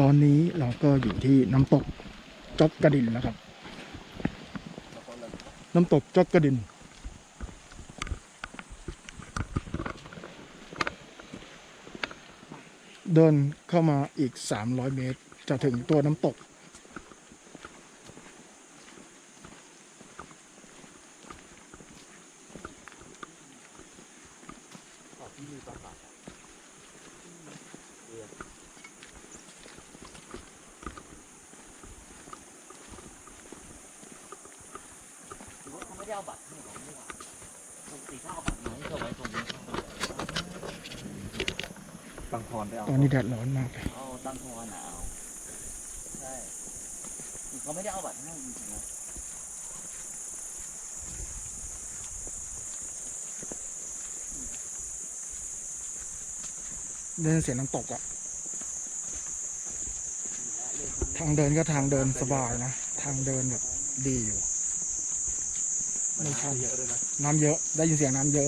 ตอนนี้เราก็อยู่ที่น้ำตกจอกกระดินแล้วครับ น้ำตกจอกกระดิน เดินเข้ามาอีก 300 เมตร จะถึงตัวน้ำตกเขาไม่ได้เอาบัตรให้ของมั่วปกติถ้าเอาบัตรมาให้เขาไว้ตรงนี้ ตังพรได้เอาตอนนี้แดดร้อนมากเลยเอาตั้งทอนอะเอาใช่คือเขาไม่ได้เอาบัตรให้จริงๆนะเดินเสียงน้ำตกอะทางเดินก็ทางเดินสบายนะ ทางเดินแบบดีอยู่ไม่ชันเยอะด้วยนะน้ำเยอะ ได้ยินเสียงน้ำเยอะ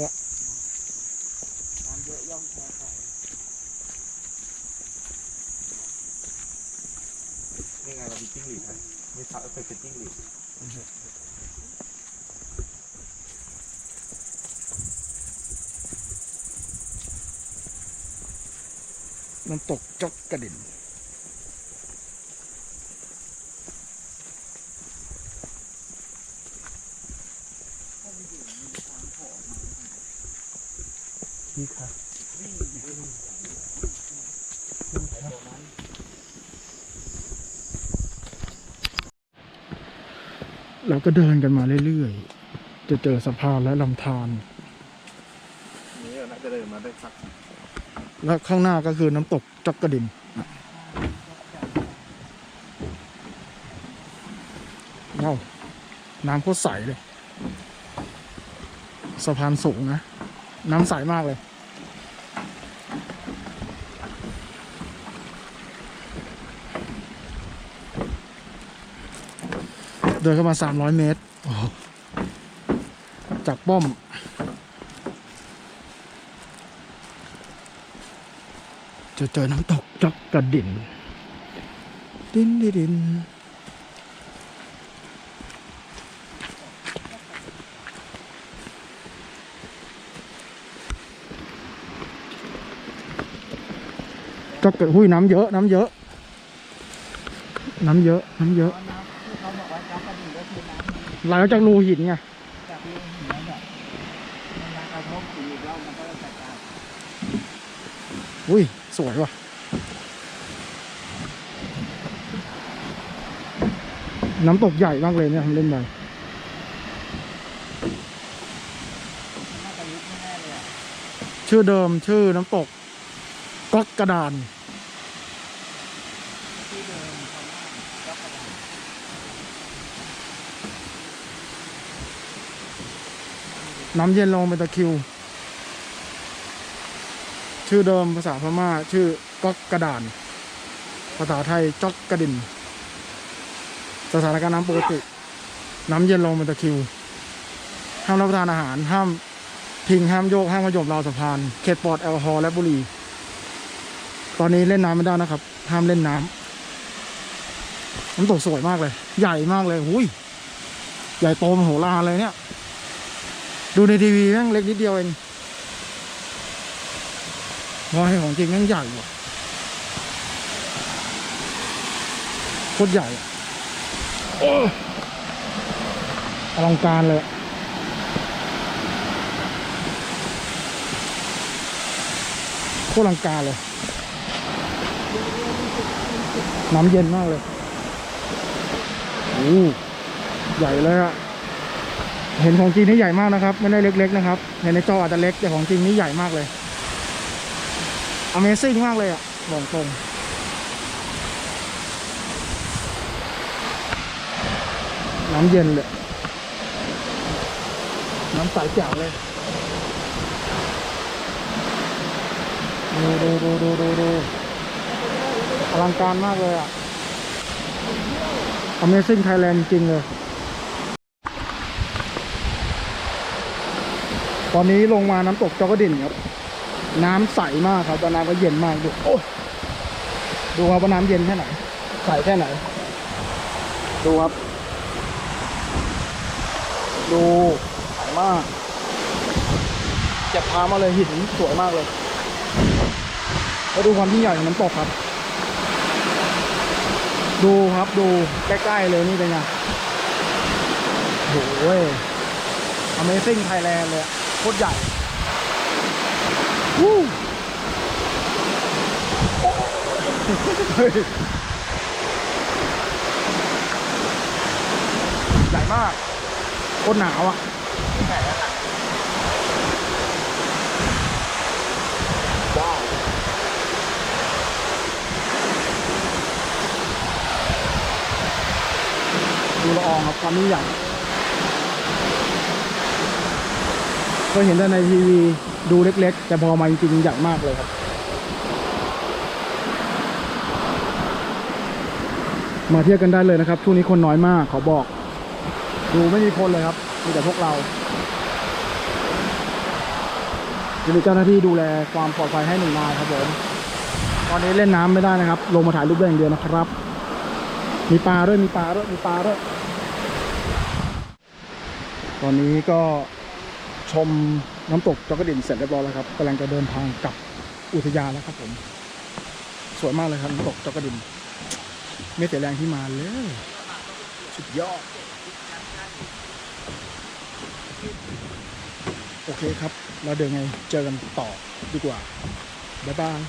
น้ำเยอะย่อมแพ้ใคร นี่ไงเรามีจิ้งหรีดนะมีสัตว์เคยเป็นจิ้งหรีดน้ำตกจอกกระดิ่นนี่ค่ะ เราก็เดินกันมาเรื่อยๆ จะเจอสะพานและลำธารนี่น่าจะเดินมาได้สักแล้วข้างหน้าก็คือน้ำตกจอกกระดินเอ้าน้ำโคตรใสเลย สะพานสูงนะ น้ำใสมากเลย ดินเข้ามา 300 เมตรโอ้โหจากป้อม จะเจอน้ำตกจอกกระดินดินดินดินจอกกระหุ้ยน้ำเยอะ น้ำเยอะ น้ำเยอะ น้ำเยอะเพราะ น้ำกระดิ่งก็คือน้ำหลมาจากรูหินไงจากรูหินนั่นแหละมันมากระทบสีแล้วมันก็จะจัดการอุ้ยสวยว่ะ น้ำตกใหญ่มากเลยเนี่ยทำเล่นไปน่าจะยุบแน่ๆเลยอะ ชื่อเดิมชื่อน้ำตกก๊อกกระดาน ที่เดิมเขาหน้าจ้ากระดิ่ง น้ำเย็นลงเป็นตะคิว ชื่อเดิมภาษาพม่า ชื่อก๊อกกระดาน ภาษาไทยจอกกระดิน สถานการณ์น้ำปกติ น้ำเย็นลงเป็นตะคิว ห้ามรับประทานอาหาร ห้ามพิงห้ามโยก ห้ามขยมราวสะพาน เขตปลอดแอลกอฮอล์และบุหรี่ ตอนนี้เล่นน้ำไม่ได้นะครับ ห้ามเล่นน้ำน้ำตกสวยมากเลย ใหญ่มากเลยหุยใหญ่โตมโหฬารเลยเนี่ย ดูในทีวีแม่งเล็กนิดเดียวเองมองให้ของจริงแม่งใหญ่ว่ะโคตรใหญ่อะโอ้อลังการเลยโคตรอลังการเลย น้ำเย็นมากเลย โอ้ใหญ่เลยอะ เห็นของจริงนี่ใหญ่มากนะครับ ไม่ได้เล็ก ๆ นะครับ เห็นในจออาจจะเล็กแต่ของจริงนี่ใหญ่มากเลย Amazing มากเลยอะบอกตรงน้ำเย็นเลย น้ำใสแจ๋วเลยดูดูดูดูดูดูอลังการมากเลยอะ Amazing Thailand จริงเลย ตอนนี้ลงมาน้ำตกจอกระดิ่นครับ น้ำใสมากครับแต่น้ำก็เย็นมากด้วยโอ้ดูครับว่าน้ำเย็นแค่ไหน ใสแค่ไหน ดูครับ ดูใสมากเก็บพามาเลยหินสวยมากเลยแล้วดูความที่งใหญ่ของน้ำตกครับ ดูครับดูใกล้ๆเลยนี่เป็นไงโอ้โห Amazing Thailand เลย โคตรใหญ่วู้เฮ้ยใหญ่มากโคตรหนาวอะว้าวดูละอองครับความยิ่งใหญ่ เคยเห็นแต่ในทีวีดูเล็กๆ แต่พอมาจริงๆใหญ่มากเลยครับ มาเที่ยวกันได้เลยนะครับ ช่วงนี้คนน้อยมากขอบอก ดูไม่มีคนเลยครับ มีแต่พวกเราจะมีเจ้าหน้าที่ดูแลความปลอดภัยให้หนึ่งนายครับผมตอนนี้เล่นน้ำไม่ได้นะครับ ลงมาถ่ายรูปได้อย่างเดียวนะครับ มีปลาด้วยมีปลาด้วยมีปลาด้วย ตอนนี้ก็ ชมน้ำตกจอกระดิ่งเสร็จเรียบร้อยแล้วครับกำลังจะเดินทางกลับอุทยานแล้วครับผม สวยมากเลยครับน้ำตกจอกระดิ่งไม่เสียแรงที่มาเลยสุดยอด โอเคครับ เราเดินไงเจอกันต่อดีกว่า บ๊ายบาย